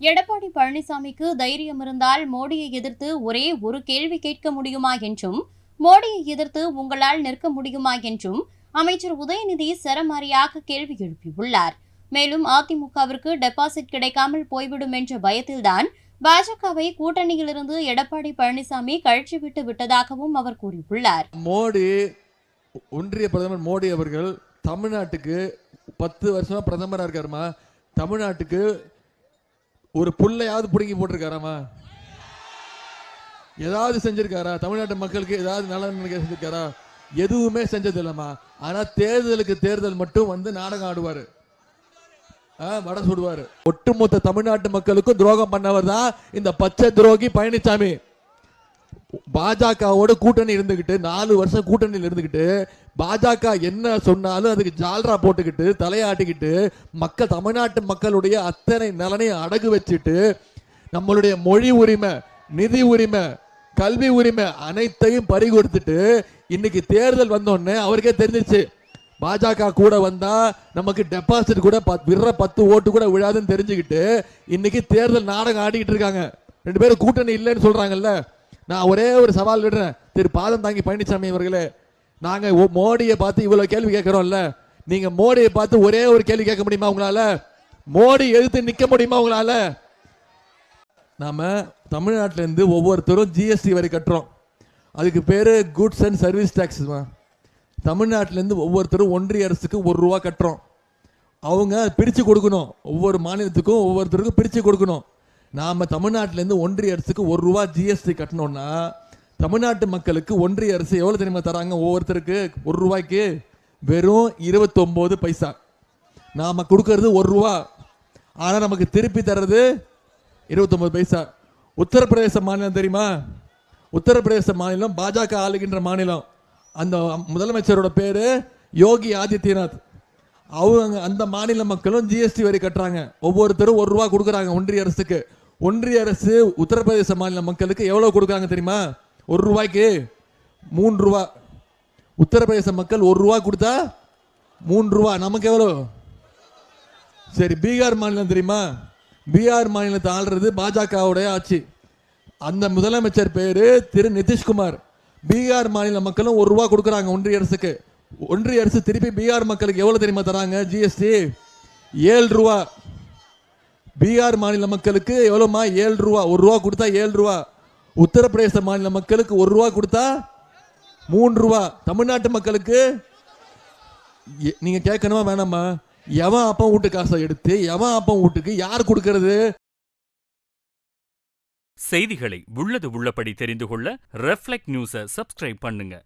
எடப்பாடி பழனிசாமிக்கு தைரியம் இருந்தால் மோடியை எதிர்த்து ஒரே ஒரு கேள்வி கேட்க முடியுமா என்றும் மோடியை எதிர்த்து உங்களால் நிற்க முடியுமா என்றும் அமைச்சர் உதயநிதி சரமாரியாக கேள்வி எழுப்பியுள்ளார். மேலும் அதிமுகவிற்கு டெபாசிட் கிடைக்காமல் போய்விடும் என்ற பயத்தில்தான் பாஜகவை கூட்டணியிலிருந்து எடப்பாடி பழனிசாமி கழற்றிவிட்டு விட்டதாகவும் அவர் கூறியுள்ளார். மோடி ஒன்றிய பிரதமர் மோடி அவர்கள் தமிழ்நாட்டுக்கு பத்து வருஷமா பிரதமராக இருக்காருமா? தமிழ்நாட்டுக்கு ஒரு புள்ளையாவது பிடுங்கி போட்டிருக்காராமா? ஏதாவது செஞ்சிருக்காரா? தமிழ்நாட்டு மக்களுக்கு ஏதாவது நல்ல செஞ்சிருக்காரா? எதுவுமே செஞ்சது இல்லைம்மா ஆனா தேர்தலுக்கு தேர்தல் மட்டும் வந்து நாடகம் ஆடுவாரு. வட சுடுவார். சுடுவாரு ஒட்டுமொத்த தமிழ்நாட்டு மக்களுக்கும் துரோகம் பண்ணவர் தான் இந்த பச்சை துரோகி பழனிசாமி பாஜகவோட கூட்டணி இருந்துகிட்டு நாலு வருஷம் கூட்டணியில் இருந்துகிட்டு பாஜக என்ன சொன்னாலும் அதுக்கு ஜால்ரா போட்டுக்கிட்டு தலையாட்டிக்கிட்டு மக்கள் தமிழ்நாட்டு மக்களுடைய அத்தனை நலனையும் அடகு வச்சுட்டு நம்மளுடைய மொழி உரிமை நிதி உரிமை கல்வி உரிமை அனைத்தையும் பறி கொடுத்துட்டு இன்னைக்கு தேர்தல் வந்தோடனே அவருக்கே தெரிஞ்சிச்சு பாஜக கூட வந்தா நமக்கு டெபாசிட் கூட பத்- விடுற பத்து ஓட்டு கூட விழாதுன்னு தெரிஞ்சுக்கிட்டு இன்னைக்கு தேர்தல் நாடகம் ஆடிக்கிட்டு இருக்காங்க. ரெண்டு பேரும் கூட்டணி இல்லைன்னு சொல்றாங்கல்ல. நான் ஒரே ஒரு சவால் விடுறேன். திரு. பாதம் தாங்கி பழனிசாமி அவர்களே நாங்க மோடியை பார்த்து இவ்வளவு கேள்வி கேட்கிறோம்ல நீங்க மோடியை பார்த்து ஒரே ஒரு கேள்வி கேட்க முடியுமா உங்களால? மோடி எதிர்த்து நிக்க முடியுமா உங்களால? நாம தமிழ்நாட்டிலேருந்து ஒவ்வொருத்தரும் ஜிஎஸ்டி வரி கட்டுறோம். அதுக்கு பேரு குட்ஸ் அண்ட் சர்வீஸ் டேக்ஸ்மா தமிழ்நாட்டிலேருந்து ஒவ்வொருத்தரும் ஒன்றிய அரசுக்கு ஒரு ரூபா கட்டுறோம். அவங்க பிரித்து கொடுக்கணும். ஒவ்வொரு மாநிலத்துக்கும் ஒவ்வொருத்தருக்கும் பிரித்து கொடுக்கணும். நாம் தமிழ்நாட்டிலேருந்து ஒன்றிய அரசுக்கு ஒரு ரூபா ஜிஎஸ்டி கட்டணும்னா தமிழ்நாட்டு மக்களுக்கு ஒன்றிய அரசு எவ்வளோ தெரியுமா தராங்க? ஒவ்வொருத்தருக்கு ஒரு ரூபாய்க்கு வெறும் இருபத்தொம்போது பைசா. நாம் கொடுக்கறது ஒரு ரூபா. ஆனால் நமக்கு திருப்பி தர்றது இருபத்தொம்பது பைசா. உத்தரப்பிரதேச மாநிலம் தெரியுமா? உத்தரப்பிரதேச மாநிலம் பாஜக ஆளுகின்ற மாநிலம். அந்த முதலமைச்சரோட பேர் யோகி ஆதித்யநாத். அவங்க அந்த மாநில மக்களும் ஜிஎஸ்டி வரி கட்டுறாங்க. ஒவ்வொருத்தரும் ஒரு ரூபா கொடுக்குறாங்க ஒன்றிய அரசுக்கு. ஒன்றிய அரசு உத்தரப்பிரதேச மாநில மக்களுக்கு எவ்வளோ கொடுக்குறாங்க தெரியுமா? ஒரு ரூபாய்க்கு மூன்று ரூபா. உத்தரப்பிரதேச மக்கள் ஒரு ரூபா கொடுத்தா மூன்று ரூபா. நமக்கு எவ்வளோ சரி பீகார் மாநிலம் தெரியுமா? பீகார் மாநிலத்தை ஆள்றது பாஜகவுடைய ஆட்சி. அந்த முதலமைச்சர் பேர் திரு நிதிஷ்குமார். பீகார் மாநில மக்களும் ஒரு ரூபா கொடுக்குறாங்க ஒன்றிய அரசுக்கு. ஒன்றிய அரசு திருப்பி பீகார் மக்களுக்கு எவ்வளோ தெரியுமா தராங்க? ஜிஎஸ்டி ஏழு ரூபா. பீகார் மாநில மக்களுக்கு எவ்வளோமா ஏழு ரூபா. ஒரு ரூபா கொடுத்தா ஏழு ரூபா. உத்தரப்பிரதேச மாநில மக்களுக்கு ஒரு ரூபா கொடுத்தா மூன்று ரூபா. தமிழ்நாட்டு மக்களுக்கு நீங்க கேட்கணுமா வேணாமா? எவன் அப்பன் வீட்டு காசை எடுத்து எவன் அப்பன் வீட்டுக்கு யார் கொடுக்கறது? செய்திகளை உள்ளது உள்ளபடி தெரிந்து கொள்ள ரெஃப்ளெக்ட் நியூஸை சப்ஸ்கிரைப் பண்ணுங்க.